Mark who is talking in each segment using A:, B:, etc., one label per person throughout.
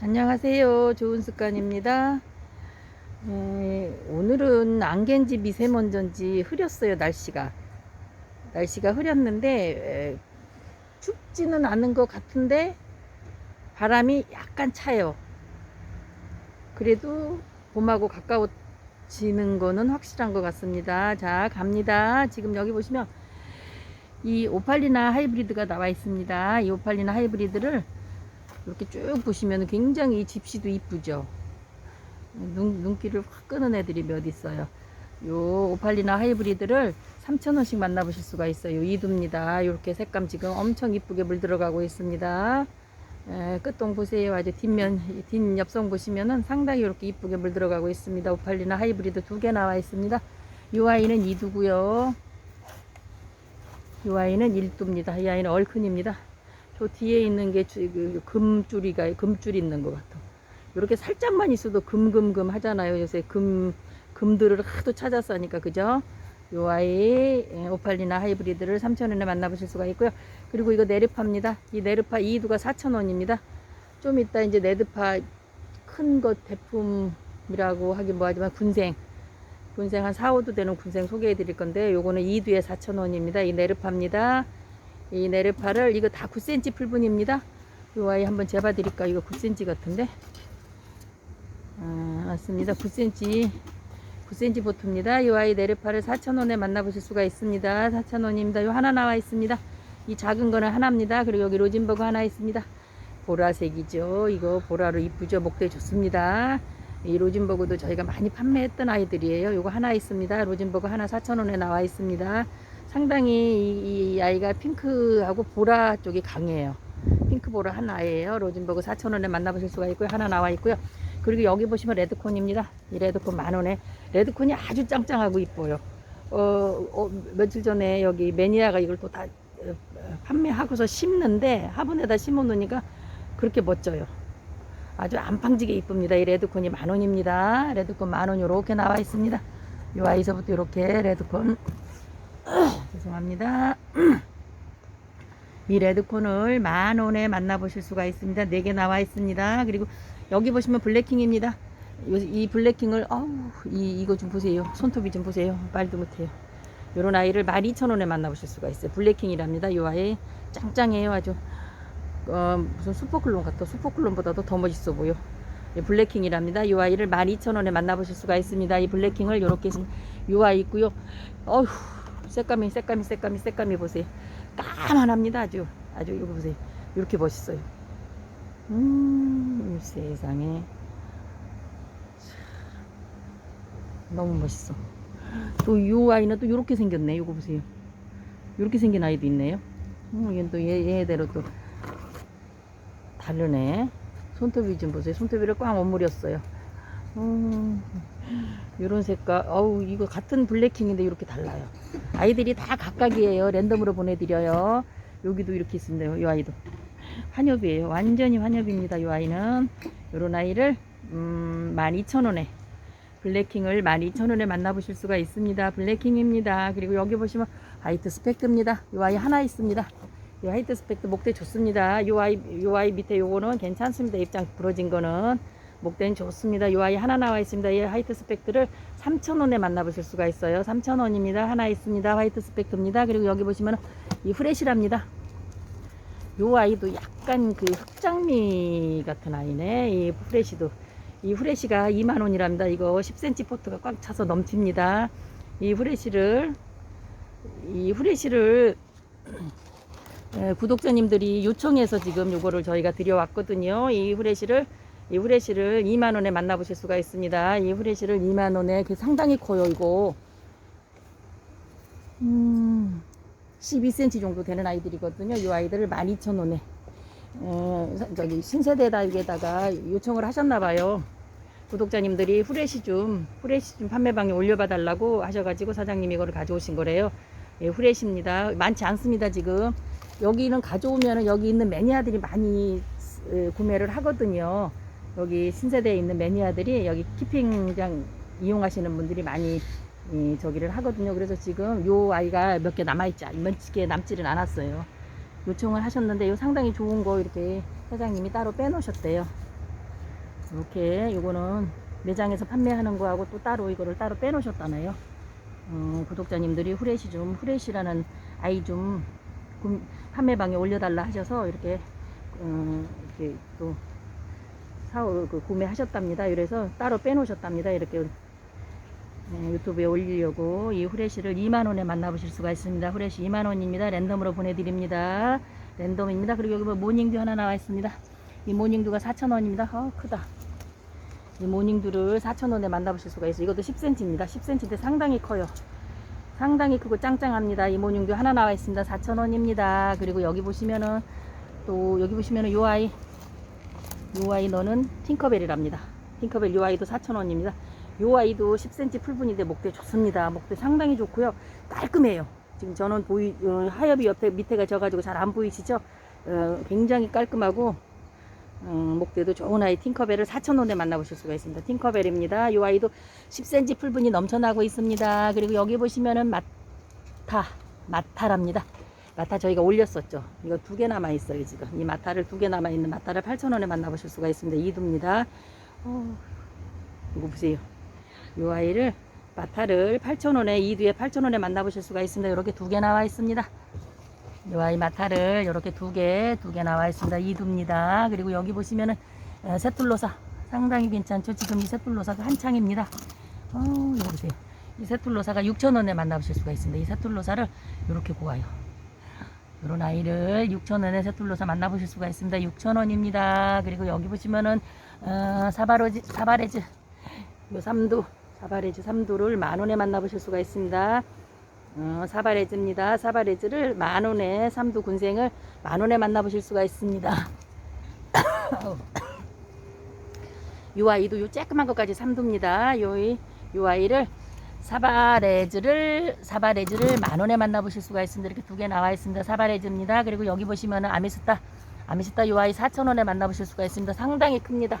A: 안녕하세요. 좋은 습관입니다. 에, 오늘은 안개인지 미세먼지인지 흐렸어요, 날씨가. 날씨가 흐렸는데, 에, 춥지는 않은 것 같은데, 바람이 약간 차요. 그래도 봄하고 가까워지는 거는 확실한 것 같습니다. 자, 갑니다. 지금 여기 보시면 이 오팔리나 하이브리드가 나와 있습니다. 이 오팔리나 하이브리드를 이렇게 쭉 보시면 굉장히 집시도 이쁘죠. 눈, 눈길을 확 끄는 애들이 몇 있어요. 요 오팔리나 하이브리드를 3,000원씩 만나보실 수가 있어요. 이두입니다. 이렇게 색감 지금 엄청 이쁘게 물 들어가고 있습니다. 에, 끝동 보세요. 아주 뒷면, 뒷엽성 보시면은 상당히 이렇게 이쁘게 물 들어가고 있습니다. 오팔리나 하이브리드 두 개 나와 있습니다. 요 아이는 이두고요. 요 아이는 일두입니다. 이 아이는 얼큰입니다. 저 뒤에 있는 게 주- 그 금줄이가 금줄 있는 것 같아. 이렇게 살짝만 있어도 금금금 하잖아요. 요새 금 금들을 하도 찾아서 하니까 그죠? 요 아이 예, 오팔리나 하이브리드를 3,000원에 만나보실 수가 있고요. 그리고 이거 네르파입니다. 이 네르파 이두가 4,000원입니다. 좀 이따 이제 네르파 큰 것 대품이라고 하긴 뭐하지만 군생 군생 한 4, 5도 되는 군생 소개해 드릴 건데 요거는 2두에 4,000원입니다. 이 네르파입니다. 이 네르파를 이거 다 9cm 풀분입니다. 요 아이 한번 재봐 드릴까? 이거 9cm 같은데. 아, 맞습니다. 9cm. 9cm 보트입니다. 이 아이 네르파를 4,000원에 만나보실 수가 있습니다. 4,000원입니다. 요 하나 나와 있습니다. 이 작은 거는 하나입니다. 그리고 여기 로진버그 하나 있습니다. 보라색이죠. 이거 보라로 이쁘죠. 목대 좋습니다. 이 로진버그도 저희가 많이 판매했던 아이들이에요. 요거 하나 있습니다. 로진버그 하나 4,000원에 나와 있습니다. 상당히 이, 이 아이가 핑크하고 보라 쪽이 강해요. 핑크 보라 하나예요. 로진버그 4,000원에 만나보실 수가 있고요. 하나 나와 있고요. 그리고 여기 보시면 레드콘입니다. 이 레드콘 만 원에 레드콘이 아주 짱짱하고 이뻐요. 어, 어, 며칠 전에 여기 매니아가 이걸 또 다 판매하고서 심는데 화분에다 심어 놓으니까 그렇게 멋져요. 아주 안팡지게 이쁩니다. 이 레드콘이 만 원입니다. 레드콘 만원 요렇게 나와 있습니다. 요 아이서부터 이렇게 레드콘 죄송합니다. 이 레드콘을 만 원에 만나보실 수가 있습니다. 네개 나와 있습니다. 그리고 여기 보시면 블랙킹입니다. 요- 이 블랙킹을 어우 이 이거 좀 보세요. 손톱이 좀 보세요. 말도 못해요. 요런 아이를 12,000원에 만나보실 수가 있어요. 블랙킹이랍니다. 요 아이 짱짱해요. 아주 어, 무슨 슈퍼클론 같아. 슈퍼클론보다도 더 멋있어 보여. 이 블랙킹이랍니다. 이 아이를 12,000원에 만나보실 수가 있습니다. 이 블랙킹을 이렇게 요 아이 있고요. 어휴, 색감이 색감이 색감이 색감이 보세요. 까만합니다. 아주 아주 이거 보세요. 이렇게 멋있어요. 음, 이 세상에 너무 멋있어. 또 이 아이는 또 이렇게 생겼네. 이거 보세요. 이렇게 생긴 아이도 있네요. 음, 얘는 또 얘, 얘대로 또 다르네. 손톱이 좀 보세요. 손톱이를 꽉 오므렸어요. 음, 요런 색깔. 어우, 이거 같은 블랙킹인데 이렇게 달라요. 아이들이 다 각각이에요. 랜덤으로 보내드려요. 여기도 이렇게 있습니다. 이 아이도. 환엽이에요. 완전히 환엽입니다. 이 아이는. 요런 아이를, 음, 12,000원에. 블랙킹을 12,000원에 만나보실 수가 있습니다. 블랙킹입니다. 그리고 여기 보시면 화이트 스펙트입니다. 이 아이 하나 있습니다. 이 화이트 스펙트 목대 좋습니다. 이 아이, 이 아이 밑에 요거는 괜찮습니다. 입장 부러진 거는. 목대는 좋습니다. 이 아이 하나 나와 있습니다. 이 화이트 스펙트를 3,000원에 만나보실 수가 있어요. 3,000원입니다. 하나 있습니다. 화이트 스펙트입니다. 그리고 여기 보시면 이 프레시랍니다. 요 아이도 약간 그 흑장미 같은 아이네. 이 프레시도. 이 후레쉬가 2만원이랍니다. 이거 10cm 포트가 꽉 차서 넘칩니다. 이 후레쉬를, 이 후레쉬를, 에, 구독자님들이 요청해서 지금 요거를 저희가 드려왔거든요. 이 후레쉬를, 이 후레쉬를 2만원에 만나보실 수가 있습니다. 이 후레쉬를 2만원에 그 상당히 커요, 이거. 음, 12cm 정도 되는 아이들이거든요. 이 아이들을 12,000원에. 어, 사- 저기 신세대에다가 요청을 하셨나봐요. 구독자님들이 후레쉬 좀 후레쉬 좀 판매방에 올려봐 달라고 하셔가지고 사장님이 이거를 가져오신 거래요. 예, 후레쉬입니다. 많지 않습니다 지금. 여기는 가져오면은 여기 있는 매니아들이 많이 에, 구매를 하거든요. 여기 신세대에 있는 매니아들이 여기 키핑장 이용하시는 분들이 많이 이, 저기를 하거든요. 그래서 지금 요 아이가 몇 개 남아있지, 몇 개 남지는 않았어요. 요청을 하셨는데 요 상당히 좋은 거 이렇게 사장님이 따로 빼놓으셨대요. 이렇게 요거는 매장에서 판매하는 거하고 또 따로 이거를 따로 빼놓으셨다네요. 어, 구독자님들이 후레쉬 좀 후레쉬라는 아이 좀 구- 판매방에 올려달라 하셔서 이렇게 어, 이렇게 또 사오 그 구매하셨답니다. 그래서 따로 빼놓으셨답니다. 이렇게 네, 유튜브에 올리려고 이 후레쉬를 2만 원에 만나보실 수가 있습니다. 후레쉬 2만 원입니다. 랜덤으로 보내드립니다. 랜덤입니다. 그리고 여기 뭐 모닝듀 하나 나와 있습니다. 이 모닝듀가 4천 원입니다. 어 크다. 이 모닝듀를 4천 원에 만나보실 수가 있어요. 이것도 10cm입니다. 10cm인데 상당히 커요. 상당히 크고 짱짱합니다. 이 모닝듀 하나 나와 있습니다. 4천 원입니다. 그리고 여기 보시면은 또 여기 보시면은 요 아이 요 아이 너는 팅커벨이랍니다. 팅커벨 요 아이도 4,000원입니다. 요 아이도 10cm 풀분인데 목대 좋습니다. 목대 상당히 좋고요. 깔끔해요. 지금 저는 보이 어, 하엽이 옆에 밑에가 져가지고 잘 안 보이시죠? 어, 굉장히 깔끔하고 어, 목대도 좋은 아이 팅커벨을 4,000원에 만나보실 수가 있습니다. 팅커벨입니다. 요 아이도 10cm 풀분이 넘쳐나고 있습니다. 그리고 여기 보시면은 마타 마타랍니다. 마타 저희가 올렸었죠. 이거 두 개 남아 있어요 지금. 이 마타를 두 개 남아 있는 마타를 8,000원에 만나보실 수가 있습니다. 이두입니다. 어, 이거 보세요. 이 아이를 마타를 8,000원에 이두에 8,000원에 만나보실 수가 있습니다. 이렇게 두 개 나와 있습니다. 이 아이 마타를 이렇게 두 개, 두 개 나와 있습니다. 이두입니다. 그리고 여기 보시면은 어, 세툴로사 상당히 괜찮죠. 지금 이 세툴로사가 한창입니다. 어, 이거 보세요. 이 세툴로사가 6,000원에 만나보실 수가 있습니다. 이 세툴로사를 이렇게 보아요. 이런 아이를 6,000원에 세툴로사 만나보실 수가 있습니다. 6,000원입니다. 그리고 여기 보시면은 어, 사바로지, 사바레즈 요 삼두 사바레즈 삼두를 만원에 만나보실 수가 있습니다. 어, 사바레즈입니다. 사바레즈를 만원에 삼두 군생을 만원에 만나보실 수가 있습니다. 요 아이도 요 쬐끄만 것까지 삼두입니다. 요, 이- 요 아이를 사바레즈를 사바레즈를 만 원에 만나보실 수가 있습니다. 이렇게 두 개 나와 있습니다. 사바레즈입니다. 그리고 여기 보시면은 아미스타 아미스타 요 아이 4천 원에 만나보실 수가 있습니다. 상당히 큽니다.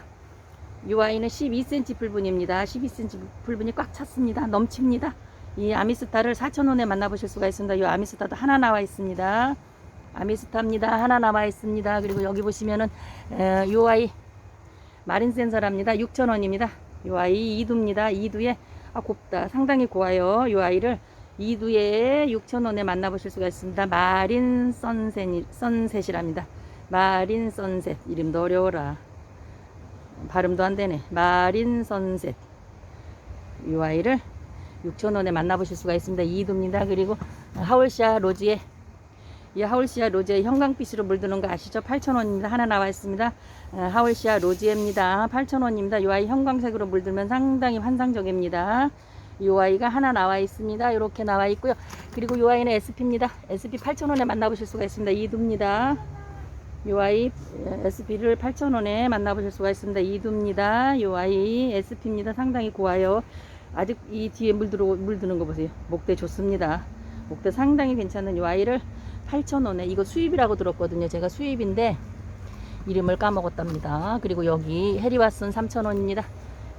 A: 요 아이는 12cm 풀분입니다. 12cm 풀분이 꽉 찼습니다. 넘칩니다. 이 아미스타를 4천 원에 만나보실 수가 있습니다. 요 아미스타도 하나 나와 있습니다. 아미스타입니다. 하나 나와 있습니다. 그리고 여기 보시면은 에, 요 마린 센서랍니다. 6천 원입니다. 요 아이 이두입니다. 이두에 아 곱다. 상당히 고와요. 요 아이를 이두에 6,000원에 만나보실 수가 있습니다. 마린 선셋, 선셋이랍니다. 마린 선셋. 이름도 어려워라. 발음도 안 되네. 마린 선셋. 요 아이를 6,000원에 만나보실 수가 있습니다. 이두입니다. 그리고 하울샤 로지에 이 하울시아 로제 형광빛으로 물드는 거 아시죠? 8,000원입니다. 하나 나와 있습니다. 어, 하울시아 로지입니다. 8,000원입니다. 이 아이 형광색으로 물들면 상당히 환상적입니다. 이 아이가 하나 나와 있습니다. 이렇게 나와 있고요. 그리고 이 아이는 SP입니다. SP 8,000원에 만나보실 수가 있습니다. 이두입니다. 이 아이 SP를 8,000원에 만나보실 수가 있습니다. 이두입니다. 이 아이 SP입니다. 상당히 고와요. 아직 이 뒤에 물들어 물드는 거 보세요. 목대 좋습니다. 목대 상당히 괜찮은 이 아이를 8,000원에 이거 수입이라고 들었거든요. 제가 수입인데 이름을 까먹었답니다. 그리고 여기 해리와슨 3,000원입니다.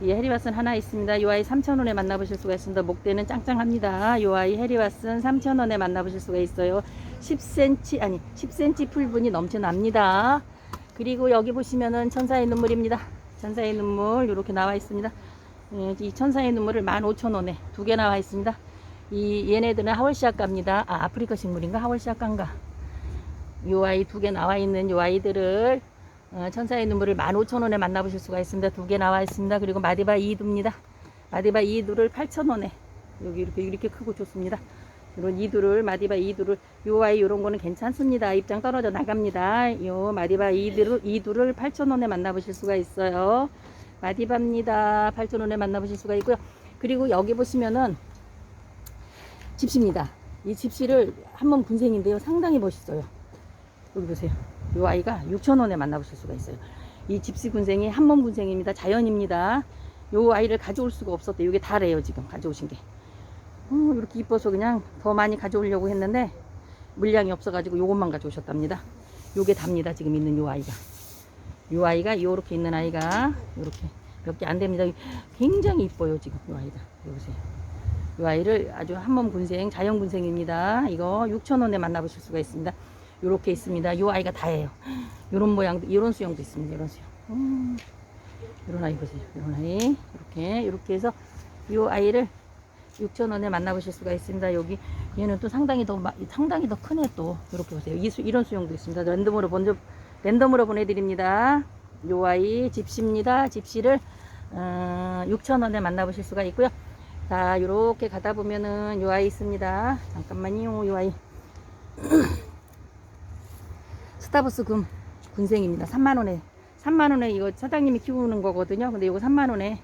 A: 이 해리와슨 하나 있습니다. 이 아이 3,000원에 만나보실 수가 있습니다. 목대는 짱짱합니다. 이 아이 해리와슨 3,000원에 만나보실 수가 있어요. 10cm 아니 10cm 풀분이 넘쳐납니다. 그리고 여기 보시면은 천사의 눈물입니다. 천사의 눈물 이렇게 나와 있습니다. 예, 이 천사의 눈물을 15,000원에 두 개 나와 있습니다. 이 얘네들은 하월시아가입니다. 아 아프리카 식물인가 하월시아가인가. 요 아이 두 개 나와 있는 요 아이들을 어, 천사의 눈물을 15,000원에 만나보실 수가 있습니다. 두 개 나와 있습니다. 그리고 마디바 이두입니다. 마디바 이두를 8,000원에 여기 이렇게 이렇게 크고 좋습니다. 이런 이두를 마디바 이두를 요 아이 요런 거는 괜찮습니다. 입장 떨어져 나갑니다. 요 마디바 이두를 이두를 8,000원에 만나보실 수가 있어요. 마디바입니다. 8,000원에 만나보실 수가 있고요. 그리고 여기 보시면은 집시입니다. 이 집시를 한번 군생인데요. 상당히 멋있어요. 여기 보세요. 이 아이가 6,000원에 만나보실 수가 있어요. 이 집시 군생이 한몸 군생입니다. 자연입니다. 이 아이를 가져올 수가 없었대요. 이게 다래요, 지금 가져오신 게. 어, 이렇게 이뻐서 그냥 더 많이 가져오려고 했는데 물량이 없어가지고 요것만 가져오셨답니다. 요게 답니다. 지금 있는 요 아이가. 요 아이가 요렇게 있는 아이가 요렇게 몇 개 안 됩니다. 굉장히 이뻐요, 지금 요 아이가. 여기 보세요. 이 아이를 아주 한몸 군생, 자연 군생입니다. 이거 6,000원에 만나보실 수가 있습니다. 요렇게 있습니다. 이 아이가 다예요. 요런 모양도, 요런 수영도 있습니다. 요런 수영. 음, 이런 아이 보세요. 이런 아이. 이렇게, 이렇게 해서 이 아이를 6,000원에 만나보실 수가 있습니다. 여기 얘는 또 상당히 더 마- 상당히 더 크네 또 이렇게 보세요. 이 수, 이런 수영도 있습니다. 랜덤으로 먼저 랜덤으로 보내 드립니다. 요 아이 집시입니다. 집시를 어, 6,000원에 만나보실 수가 있고요. 자, 이렇게 가다 보면은 요 아이 있습니다. 잠깐만요, 요 아이. 스타벅스 금 군생입니다. 3만 원에 3만 원에 이거 사장님이 키우는 거거든요. 근데 이거 3만 원에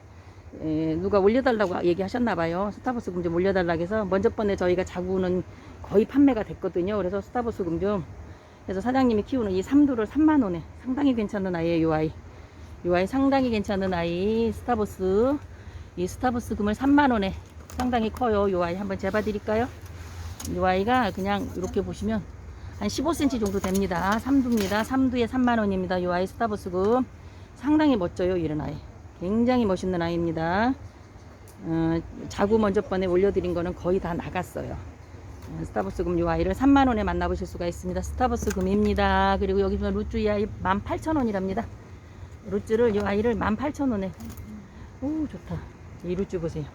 A: 에, 누가 올려달라고 얘기하셨나 봐요. 스타벅스 금좀 올려달라고 해서 먼저 번에 저희가 자구는 거의 판매가 됐거든요. 그래서 스타벅스 금좀 그래서 사장님이 키우는 이 삼두를 3만 원에 상당히 괜찮은 아이예요. 이 아이. 이 아이 상당히 괜찮은 아이 스타벅스 이 스타벅스 금을 3만 원에 상당히 커요. 이 아이 한번 재봐 드릴까요? 이 아이가 그냥 이렇게 보시면 한 15cm 정도 됩니다. 삼두입니다. 삼두에 3만 원입니다. 이 아이 스타벅스 금 상당히 멋져요. 이런 아이. 굉장히 멋있는 아이입니다. 어, 자구 먼저 번에 올려드린 거는 거의 다 나갔어요. 어, 스타벅스 금이 아이를 3만 원에 만나보실 수가 있습니다. 스타벅스 금입니다. 그리고 여기 보면 루즈 이 아이 18,000원이랍니다. 루즈를 이 아이를 18,000원에. 오 좋다. 이 루즈 보세요.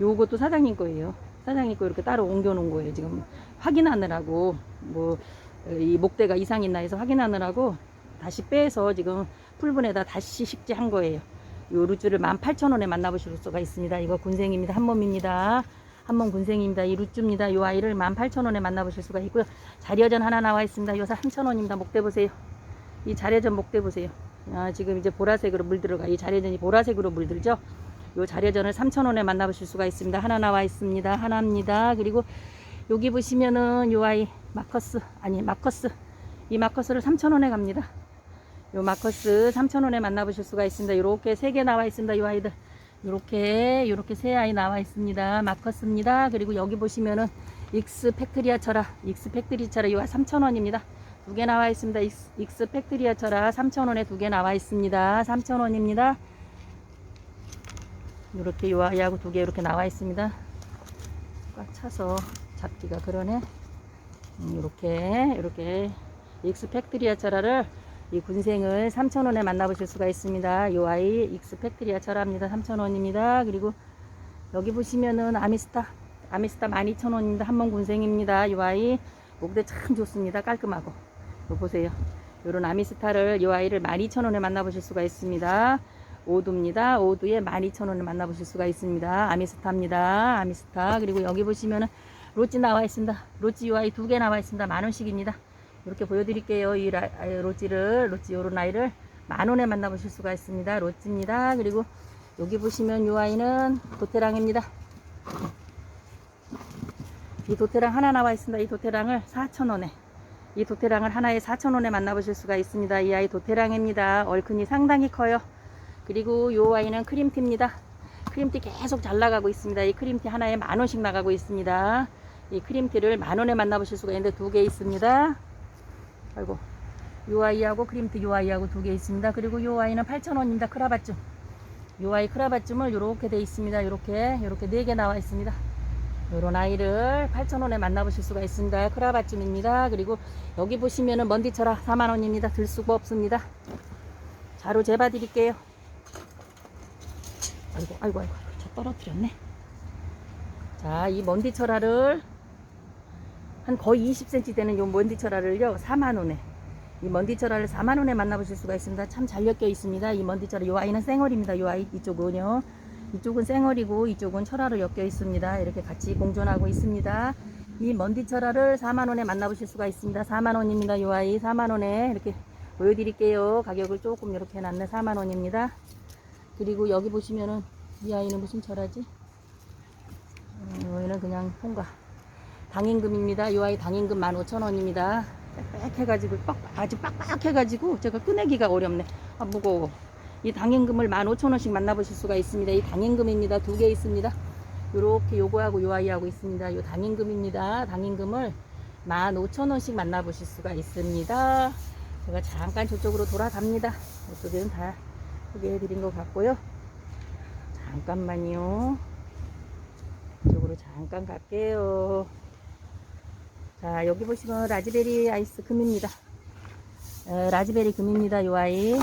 A: 요것도 사장님 거예요. 사장님 거 이렇게 따로 옮겨 놓은 거예요. 지금 확인하느라고 뭐 이 목대가 이상 있나 해서 확인하느라고 다시 빼서 지금 풀분에다 다시 식재한 거예요. 요 루즈를 18,000원에 만나보실 수가 있습니다. 이거 군생입니다. 한몸입니다. 한몸 군생입니다. 이 루즈입니다. 요 아이를 18,000원에 만나보실 수가 있고요. 자리여전 하나 나와 있습니다. 요사 3,000원입니다. 목대 보세요. 이 자리여전 목대 보세요. 아, 지금 이제 보라색으로 물들어가. 이 자리여전이 보라색으로 물들죠. 요 자리여전을 3,000원에 만나보실 수가 있습니다. 하나 나와 있습니다. 하나입니다. 그리고 여기 보시면은 요 아이 마커스 아니 마커스 이 마커스를 3,000원에 갑니다. 요 마커스 3,000원에 만나보실 수가 있습니다. 요렇게 세 개 나와 있습니다. 요 아이들. 요렇게 요렇게 세 아이 나와 있습니다. 마커스입니다. 그리고 여기 보시면은 익스 팩트리아 철아 익스 팩트리 철아 요 3,000원입니다. 두 개 나와 있습니다. 익스, 팩트리아 철아 3,000원에 두 개 나와 있습니다. 3,000원입니다. 요렇게 요 아이하고 두 개 이렇게 나와 있습니다. 꽉 차서 잡기가 그러네. 음, 이렇게 이렇게 익스 팩트리아 철화를 이 군생을 3,000원에 만나보실 수가 있습니다. 요 아이 익스 팩트리아 철화입니다. 3,000원입니다. 그리고 여기 보시면은 아미스타 아미스타 12,000원입니다. 한번 군생입니다. 요 아이 목대 참 좋습니다. 깔끔하고 요 보세요. 요런 아미스타를 요 아이를 12,000원에 만나보실 수가 있습니다. 오두입니다. 오두에 12,000원을 만나보실 수가 있습니다. 아미스타입니다. 아미스타. 그리고 여기 보시면은 로찌 나와 있습니다. 로찌 UI 두 개 나와 있습니다. 만 원씩입니다. 이렇게 보여드릴게요. 이 라, 아, 로찌를, 로찌 요런 아이를 만 원에 만나보실 수가 있습니다. 로찌입니다. 그리고 여기 보시면 UI는 도테랑입니다. 이 도테랑 하나 나와 있습니다. 이 도테랑을 4,000원에. 이 도테랑을 하나에 4,000원에 만나보실 수가 있습니다. 이 아이 도테랑입니다. 얼큰이 상당히 커요. 그리고 요 아이는 크림티입니다. 크림티 계속 잘 나가고 있습니다. 이 크림티 하나에 만 원씩 나가고 있습니다. 이 크림티를 만 원에 만나보실 수가 있는데 두 개 있습니다. 아이고, 요 아이하고 크림티 요 아이하고 두 개 있습니다. 그리고 요 아이는 8,000원입니다. 크라바쯤. 요 아이 크라바쯤을 요렇게 돼 있습니다. 요렇게, 요렇게 네 개 나와 있습니다. 요런 아이를 8,000원에 만나보실 수가 있습니다. 크라바쯤입니다. 그리고 여기 보시면은 먼디쳐라 4만원입니다. 들 수가 없습니다. 자로 재봐 드릴게요. 아이고, 아이고, 아이고, 저 떨어뜨렸네. 자, 이 먼디철화를 한 거의 20cm 되는 요 먼디철화를요, 4만원에. 이 먼디철화를 4만원에 만나보실 수가 있습니다. 참 잘 엮여 있습니다. 이 먼디철화, 요 아이는 생얼입니다. 요 아이, 이쪽은요. 이쪽은 생얼이고, 이쪽은 철화로 엮여 있습니다. 이렇게 같이 공존하고 있습니다. 이 먼디철화를 4만원에 만나보실 수가 있습니다. 4만원입니다. 요 아이 4만원에 이렇게 보여드릴게요. 가격을 조금 이렇게 해놨네. 4만원입니다. 그리고 여기 보시면은 이 아이는 무슨 철화지? 음, 여기는 그냥 통과. 당임금입니다. 이 아이 당임금 15,000원입니다. 빽빽해가지고 빡 아주 빡빡해가지고 제가 꺼내기가 어렵네. 아 무거워. 이 당임금을 15,000원씩 만나보실 수가 있습니다. 이 당임금입니다. 두 개 있습니다. 요렇게 요거하고 요 아이하고 있습니다. 요 당임금입니다. 당임금을 15,000원씩 만나보실 수가 있습니다. 제가 잠깐 저쪽으로 돌아갑니다. 이쪽에는 다 소개해 드린 것 같고요. 잠깐만요. 이쪽으로 잠깐 갈게요. 자, 여기 보시면 라즈베리 아이스 금입니다. 어, 라즈베리 금입니다. 요 아이.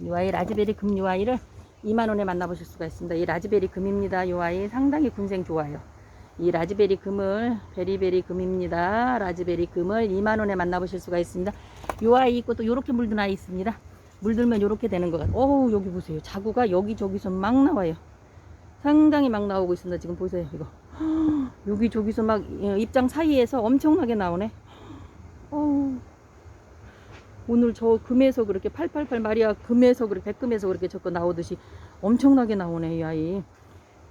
A: UI 라즈베리 금 UI를 2만원에 만나보실 수가 있습니다. 이 라즈베리 금입니다. UI 상당히 군생 좋아요. 이 라즈베리 금을 베리베리 금입니다. 라즈베리 금을 2만원에 만나보실 수가 있습니다. UI 있고 또 이렇게 물든 아이 있습니다. 물들면 이렇게 되는 것 같아요. 어우 여기 보세요. 자구가 여기저기서 막 나와요. 상당히 막 나오고 있습니다. 지금 보세요. 이거. 여기저기서 막 예, 입장 사이에서 엄청나게 나오네. 어우. 오늘 저 금에서 그렇게 888 마리아 금에서 그렇게 백금에서 그렇게 저거 나오듯이 엄청나게 나오네 이 아이.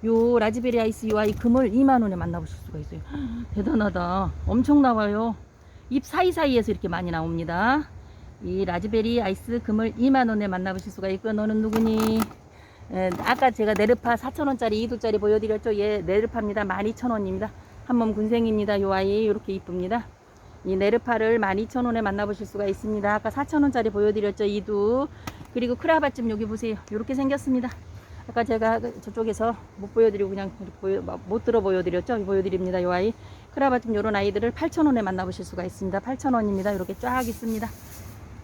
A: 요 라즈베리 아이스 요 아이 금을 2만 원에 만나보실 수가 있어요. 대단하다. 엄청 나와요. 입 사이사이에서 이렇게 많이 나옵니다. 이 라즈베리 아이스 금을 2만 원에 만나보실 수가 있고 너는 누구니? 에, 아까 제가 네르파 4,000원짜리 2두짜리 보여드렸죠? 얘 네르파입니다. 12,000원입니다. 한몸 군생입니다. 요 아이 이렇게 이쁩니다. 이 네르파를 12,000원에 만나보실 수가 있습니다. 아까 4,000원짜리 보여드렸죠? 2두. 그리고 크라바쯤 여기 보세요. 이렇게 생겼습니다. 아까 제가 그 저쪽에서 못 보여드리고 그냥 보여, 못 들어 보여드렸죠? 보여드립니다. 요 아이. 크라바쯤 요런 아이들을 8,000원에 만나보실 수가 있습니다. 8,000원입니다. 이렇게 쫙 있습니다.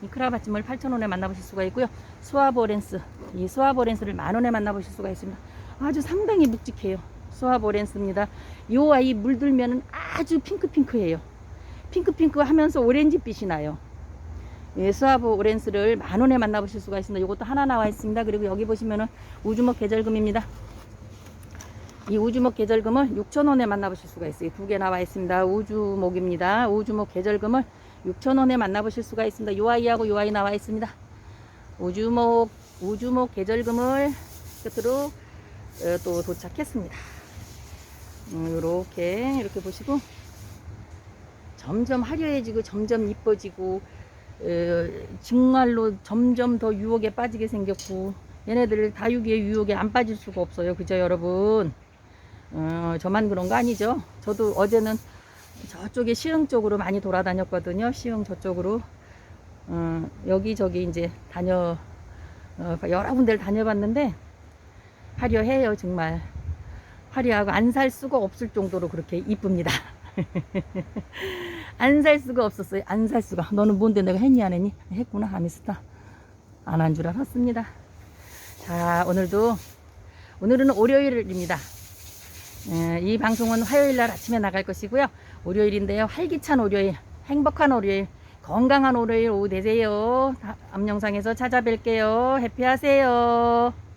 A: 이 크라바쯤을 8,000원에 만나보실 수가 있고요. 스와보렌스. 이 스와보렌스를 만원에 만나보실 수가 있습니다. 아주 상당히 묵직해요. 스와보렌스입니다. 요 아이 물들면은 아주 핑크핑크해요. 핑크핑크 하면서 오렌지빛이 나요. 예, 스와보 오렌스를 만 원에 만나보실 수가 있습니다. 이것도 하나 나와 있습니다. 그리고 여기 보시면은 우주목 계절금입니다. 이 우주목 계절금을 6,000원에 만나보실 수가 있어요. 두 개 나와 있습니다. 우주목입니다. 우주목 계절금을 6,000원에 만나보실 수가 있습니다. 요 아이하고 요 아이 나와 있습니다. 우주목, 우주목 계절금을 끝으로 어, 또 도착했습니다. 음, 요렇게, 이렇게 보시고, 점점 화려해지고 점점 이뻐지고 어, 정말로 점점 더 유혹에 빠지게 생겼고 얘네들 다육이의 유혹에 안 빠질 수가 없어요 그죠 여러분 어, 저만 그런 거 아니죠 저도 어제는 저쪽에 시흥 쪽으로 많이 돌아다녔거든요 시흥 저쪽으로 어, 여기저기 이제 다녀 어, 여러 군데를 다녀봤는데 화려해요 정말 화려하고 안 살 수가 없을 정도로 그렇게 이쁩니다 안 살 수가 없었어요. 안 살 수가. 너는 뭔데 내가 했니 안 했니? 했구나. 아미스타. 안 한 줄 알았습니다. 자, 오늘도 오늘은 월요일입니다. 에, 이 방송은 화요일 날 아침에 나갈 것이고요. 월요일인데요. 활기찬 월요일, 행복한 월요일, 건강한 월요일 오후 되세요. 다음 영상에서 찾아뵐게요. 해피하세요.